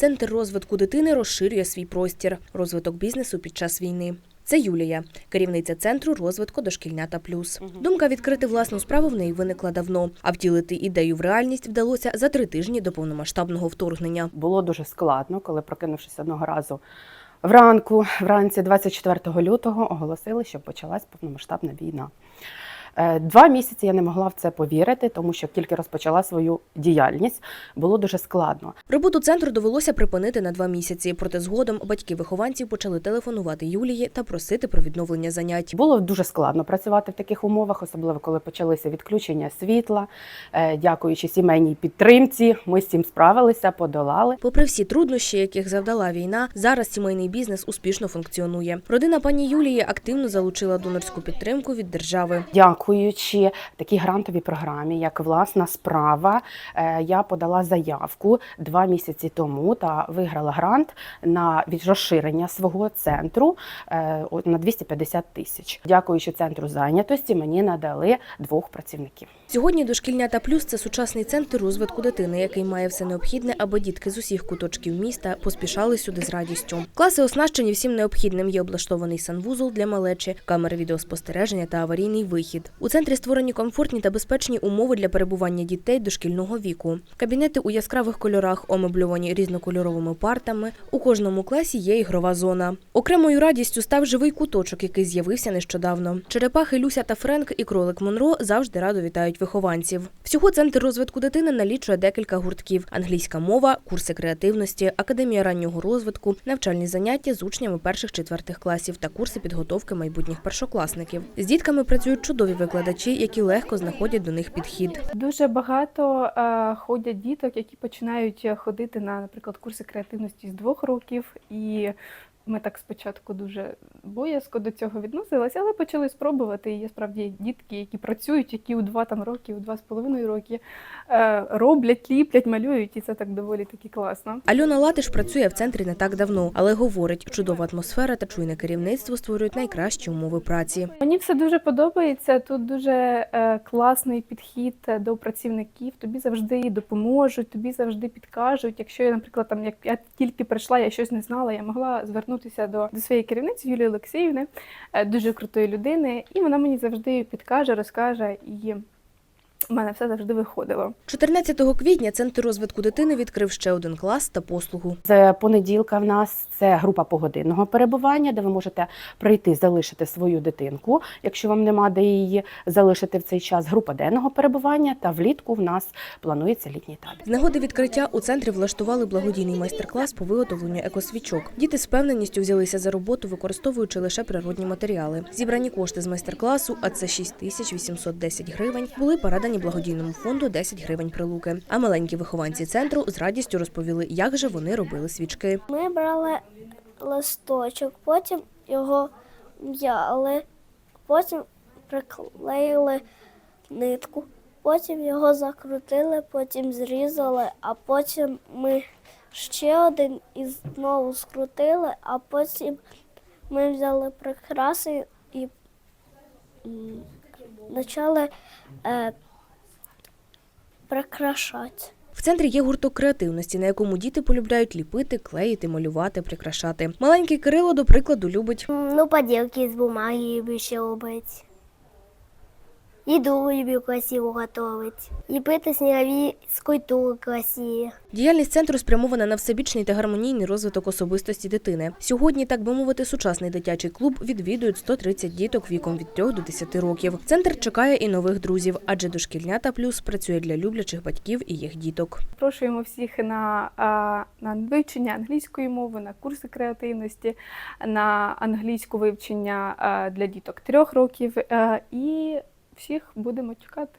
Центр розвитку дитини розширює свій простір, розвиток бізнесу під час війни. Це Юлія, керівниця центру розвитку дошкільнята плюс. Думка відкрити власну справу в неї виникла давно, а втілити ідею в реальність вдалося за три тижні до повномасштабного вторгнення. Було дуже складно, коли прокинувшись одного разу вранку, вранці 24 лютого, оголосили, що почалась повномасштабна війна. Е, Два місяці я не могла в це повірити, тому що тільки розпочала свою діяльність. Було дуже складно. Роботу центру довелося припинити на два місяці. Проте згодом батьки вихованців почали телефонувати Юлії та просити про відновлення занять. Було дуже складно працювати в таких умовах, особливо коли почалися відключення світла. Е, Дякуючи сімейній підтримці, ми з цим справилися, подолали. Попри всі труднощі, яких завдала війна, зараз сімейний бізнес успішно функціонує. Родина пані Юлії активно залучила донорську підтримку від держави. Дякуючи такій грантовій програмі, як власна справа, е, я подала заявку два місяці тому та виграла грант на розширення свого центру е, на 250 тисяч. Дякуючи центру зайнятості, мені надали двох працівників. Сьогодні дошкільнята плюс це сучасний центр розвитку дитини, який має все необхідне, аби дітки з усіх куточків міста поспішали сюди з радістю. Класи оснащені всім необхідним. Є облаштований санвузол для малечі, камери відеоспостереження та аварійний вихід. У центрі створені комфортні та безпечні умови для перебування дітей дошкільного віку. Кабінети у яскравих кольорах, омебльовані різнокольоровими партами. У кожному класі є ігрова зона. Окремою радістю став живий куточок, який з'явився нещодавно. Черепахи Люся та Френк і кролик Монро завжди радо вітають вихованців. Всього центр розвитку дитини налічує декілька гуртків: англійська мова, курси креативності, академія раннього розвитку, навчальні заняття з учнями перших-четвертих класів та курси підготовки майбутніх першокласників. З дітками працюють чудові викладачі, які легко знаходять до них підхід. Дуже багато е, ходять діток, які починають ходити на, наприклад, курси креативності з двох років, і ми так спочатку дуже боязко до цього відносилися, але почали спробувати. І є справді дітки, які працюють, які у два там роки, у два з половиною роки е, роблять, ліплять, малюють, і це так доволі таки класно. Альона Латиш працює в центрі не так давно, але говорить, чудова атмосфера та чуйне керівництво створюють найкращі умови праці. Мені все дуже подобається. Тут дуже е, класний підхід е, до працівників. Тобі завжди допоможуть, тобі завжди підкажуть. Якщо я, наприклад, там як я тільки прийшла, я щось не знала, я могла звернутися до, до своєї керівниці Юлії Олексіївни, е, дуже крутої людини, і вона мені завжди підкаже, розкаже, і в мене все завжди виходило. 14 квітня центр розвитку дитини відкрив ще один клас та послугу. З понеділка в нас це група погодинного перебування, де ви можете прийти, залишити свою дитинку, якщо вам нема де її залишити в цей час. Група денного перебування та влітку в нас планується літній табір. З нагоди відкриття у центрі влаштували благодійний майстер-клас по виготовленню екосвічок. Діти з певненістю взялися за роботу, використовуючи лише природні матеріали. Зібрані кошти з майстер-класу, а це 6810 гривень, були передані благодійному фонду 10 гривень прилуки. А маленькі вихованці центру з радістю розповіли, як же вони робили свічки. Ми брали листочок, потім його м'яли, потім приклеїли нитку, потім його закрутили, потім зрізали, а потім ми ще один і знову скрутили, а потім ми взяли прикраси і почали е, прикрашати. В центрі є гурток креативності, на якому діти полюбляють ліпити, клеїти, малювати, прикрашати. Маленький Кирило, до прикладу, любить Ну, поділки з бумаги більше ще робити. Їду люблю красиво готувати. Ліпити снігові скульптури красиві. Діяльність центру спрямована на всебічний та гармонійний розвиток особистості дитини. Сьогодні, так би мовити, сучасний дитячий клуб відвідують 130 діток віком від 3 до 10 років. Центр чекає і нових друзів, адже дошкільнята плюс працює для люблячих батьків і їх діток. Запрошуємо всіх на, на вивчення англійської мови, на курси креативності, на англійську вивчення для діток трьох років. І всіх будемо чекати.